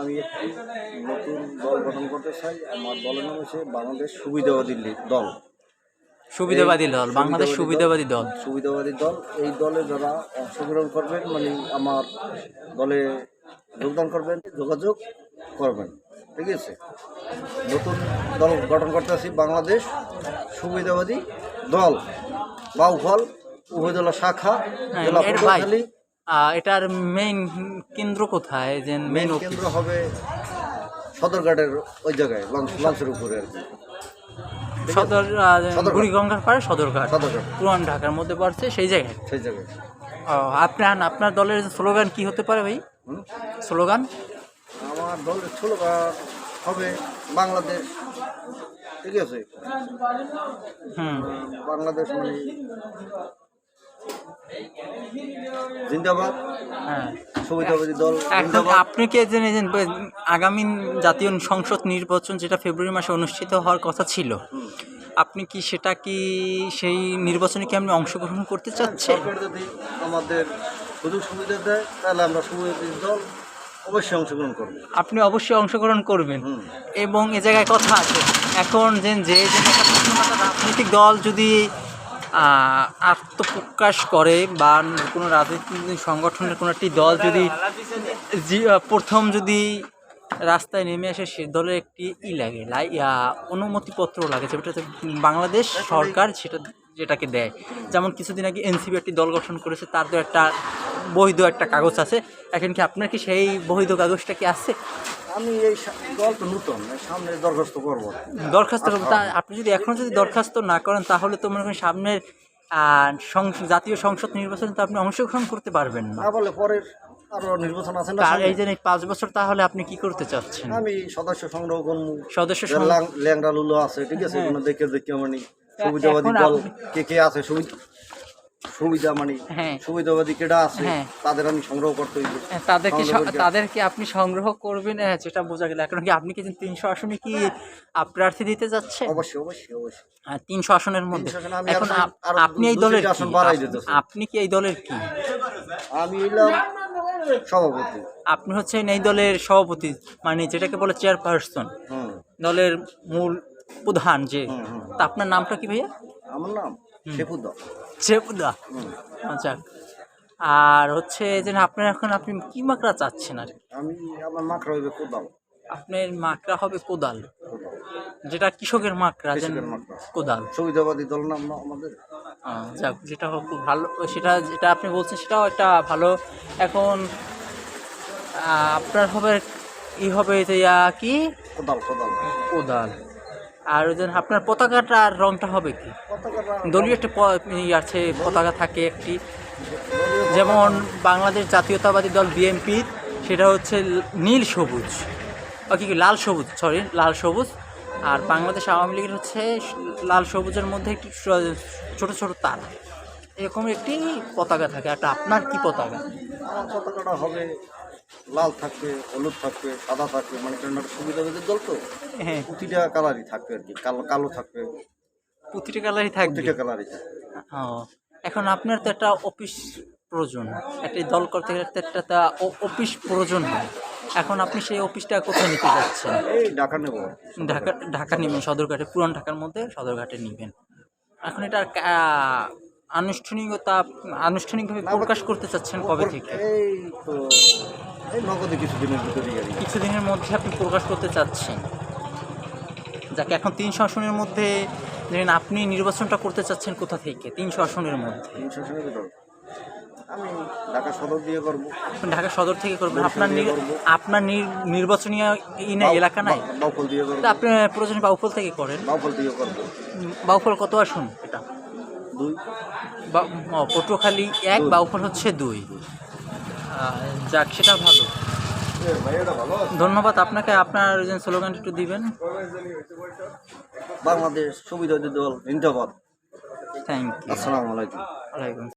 আমি একটি নতুন দল গঠন করতে চাই। আমার দলের নাম হচ্ছে বাংলাদেশ সুবিধাবাদী দল। সুবিধাবাদী দল বাংলাদেশ সুবিধাবাদী দল সুবিধাবাদী দল। এই দলে যারা অংশগ্রহণ করবেন মানে আমার দলে যোগদান করবেন যোগাযোগ করবেন। ঠিক আছে? নতুন দল গঠন করতেছি বাংলাদেশ সুবিধাবাদী দল। বাউফল উপজেলা শাখা হ্যাঁ, জেলা এটার মেইন কেন্দ্র কোথায়? যে মেইন কেন্দ্র হবে সদরঘাটের ওই জায়গায় লঞ্চ- লঞ্চের উপরে আর কি। সদর। বুড়িগঙ্গার পাড়ে সদরঘাট। সদরঘাট। পুরান ঢাকার মধ্যে পড়ছে সেই জায়গায়? সেই জায়গায়। ও, আপনার আপনার দলের স্লোগান কি হতে পারে ভাই? স্লোগান? আমার দলের স্লোগান হবে বাংলাদেশ। ঠিক আছে? হুম। বাংলাদেশ মানে জিন্দাবাদ। হ্যাঁ। দল আপনি কি জেনেছেন আগামী জাতীয় সংসদ নির্বাচন যেটা ফেব্রুয়ারি মাসে অনুষ্ঠিত হওয়ার কথা ছিল আপনি কি সেটা কি সেই নির্বাচনে কি আপনি অংশগ্রহণ করতে চাচ্ছেন? যদি আমাদের সুযোগ সুবিধা দেয় তাহলে আমরা দল অবশ্যই অংশগ্রহণ করব। আপনি অবশ্যই অংশগ্রহণ করবেন। এবং এ জায়গায় কথা আছে এখন যে যে রাজনৈতিক দল যদি আত্মপ্রকাশ করে বা কোনো রাজনৈতিক সংগঠনের কোনো একটি দল যদি প্রথম যদি রাস্তায় নেমে আসে, সে দলের একটি ই লাগে অনুমতিপত্র লাগে, যেটা বাংলাদেশ সরকার সেটা যেটাকে দেয়। যেমন কিছুদিন আগে এনসিপি একটি দল গঠন করেছে তার তো একটা বৈধ একটা কাগজ আছে। এখন কি আপনার কি সেই বৈধ কাগজটা কি আছে? আমি এই দল তো নূতন সামনে দরখাস্ত করব। দরখাস্ত করব। তা আপনি যদি এখনও যদি দরখাস্ত না করেন তাহলে তো মনে করেন সামনের জাতীয় সংসদ নির্বাচনে তো আপনি অংশগ্রহণ করতে পারবেন না। বলে পরের আরও নির্বাচন আছে না আর এই যে পাঁচ বছর তাহলে আপনি কি করতে চাচ্ছেন? আমি সদস্য সংগ্রহ করব। সদস্য আছে ঠিক আছে। এগুলো দেখে দেখে মানে সুবিধাবাদী দল কে কে আছে সুবিধা সুবিধা মানে হ্যাঁ। সুবিধাবাদী কেটা আছে হ্যাঁ। তাদের আমি সংগ্রহ করতে হইবে। হ্যাঁ, তাদেরকে আপনি সংগ্রহ করবেন? হ্যাঁ, বোঝা গেল। এখন কি আপনি কি তিনশো আসনে কি প্রার্থী দিতে যাচ্ছে অবশ্যই অবশ্যই অবশ্যই। তিনশো আসনের মধ্যে। 300 আসনে আমি এখন আরো- আপ- আরও আপনি এই দলের আসন বাড়াই আপ- আপনি কি এই দলের কি? আমি সভাপতি। আপনি হচ্ছেন এই দলের সভাপতি মানে যেটাকে বলে চেয়ারপারসন। দলের মূল প্রধান যে। তা আপনার নামটা কি ভাইয়া? আমার নাম চেপুদা হুম। আচ্ছা। আর হচ্ছে যে আপনার এখন আপনি কি মাকড়া চাচ্ছেন আর? আমি আমার মাকড়া হইবে কোদাল। আপনার মাকড়া হবে কোদাল। কোদাল। যেটা কৃষকের মাকড়া যেন কোদাল। সুবিধাবাদী দল নাম আমাদের। যাক যেটা হোক খুব ভালো সেটা যেটা আপনি বলছেন সেটাও একটা ভালো। এখন আপনার হবে ই হবে যে কি? কোদাল কোদাল। কোদাল। আর ওই আপনার পতাকাটার রংটা হবে কি? দলীয় একটা আছে পতাকা থাকে একটি। যেমন বাংলাদেশ জাতীয়তাবাদী দল বিএনপি সেটা হচ্ছে নীল সবুজ। কি কি, লাল সবুজ সরি লাল সবুজ। আর বাংলাদেশ আওয়ামী লীগের হচ্ছে লাল সবুজের মধ্যে একটি ছোট ছোট তারা। এরকম একটি পতাকা থাকে। একটা আপনার কি পতাকা? পতাকাটা হবে লাল থাকবে হলুদ থাকবে সাদা থাকবে মানে কারণ একটা সুবিধাবাদী দল তো? হ্যাঁ। প্রতিটা কালারই থাকবে আর কি কালো কালো থাকবে। প্রতিটা কালারই থাকবে? প্রতিটা কালারই থাকবে। এখন আপনার তো একটা অফিস প্রয়োজন একটা দল করতে গেলে তো একটা তা অফিস প্রয়োজন হয়। এখন আপনি সেই অফিসটা কোথায় নিতে যাচ্ছেন? এই ঢাকা নেব। ঢাকা ঢাকা নেবেন সদরঘাটে পুরান ঢাকার মধ্যে সদরঘাটে নেবেন। এখন এটা আনুষ্ঠানিকতা আনুষ্ঠানিকভাবে প্রকাশ করতে চাচ্ছেন কবে থেকে? এই তো এই নগদে কিছুদিনের মধ্যে আপনি প্রকাশ করতে চাচ্ছেন। যাকে এখন তিনশো আসনের মধ্যে যেন আপনি নির্বাচনটা করতে চাচ্ছেন কোথা থেকে? তিনশো আসনের মধ্যে। তিনশো জনের ভিতর। আমি ঢাকা সদর দিয়ে করব। আপনি ঢাকা সদর থেকে করবেন। আপনার আপনার নির- নির্বাচনী ই নাই এলাকা নাই? বাউফল দিয়ে করব। আপনি প্রয়োজনে বাউফল থেকে করেন। বাউফল দিয়ে করব। বাউফল কত আসুন? এটা। দুই। পটুয়াখালী এক। বাউফল হচ্ছে দুই। যাক সেটা ভালো। ধন্যবাদ আপনাকে। আপনার স্লোগান যে স্লোগানটা একটু দিবেন। বাংলাদেশ সুবিধা দল জিন্দাবাদ থ্যাংক ইউ আসসালামু আলাইকুম। ওয়ালাইকুম